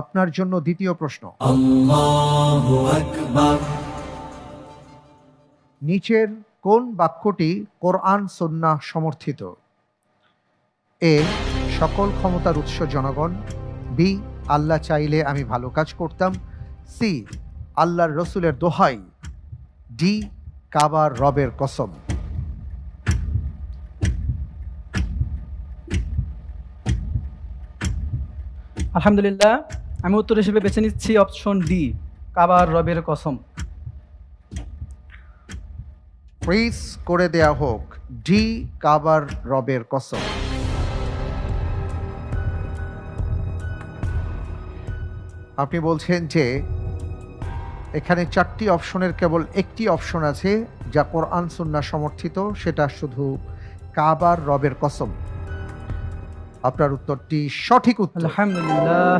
আপনার জন্য দ্বিতীয় প্রশ্ন। নিচের কোন বাক্যটি কোরআন সন্না সমর্থিত? এ সকল ক্ষমতার উৎস জনগণ। বি আল্লাহ চাইলে আমি ভালো কাজ করতাম। সি আল্লাহর রসুলের দোহাই। ডি কাবার রবের কসম। আলহামদুলিল্লাহ আমি উত্তর হিসেবে বেছে নিচ্ছি অপশন ডি কাবার রবের কসম। প্রিজ করে দেয়া হোক ডি কাবার রবের কসম। আপনি বলছেন যে এখানে চারটি অপশনের কেবল একটি অপশন আছে যা কোরআন সুন্না সমর্থিত সেটা শুধু কাবার রবের কসম। আপনার উত্তরটি সঠিক উত্তর। আলহামদুলিল্লাহ।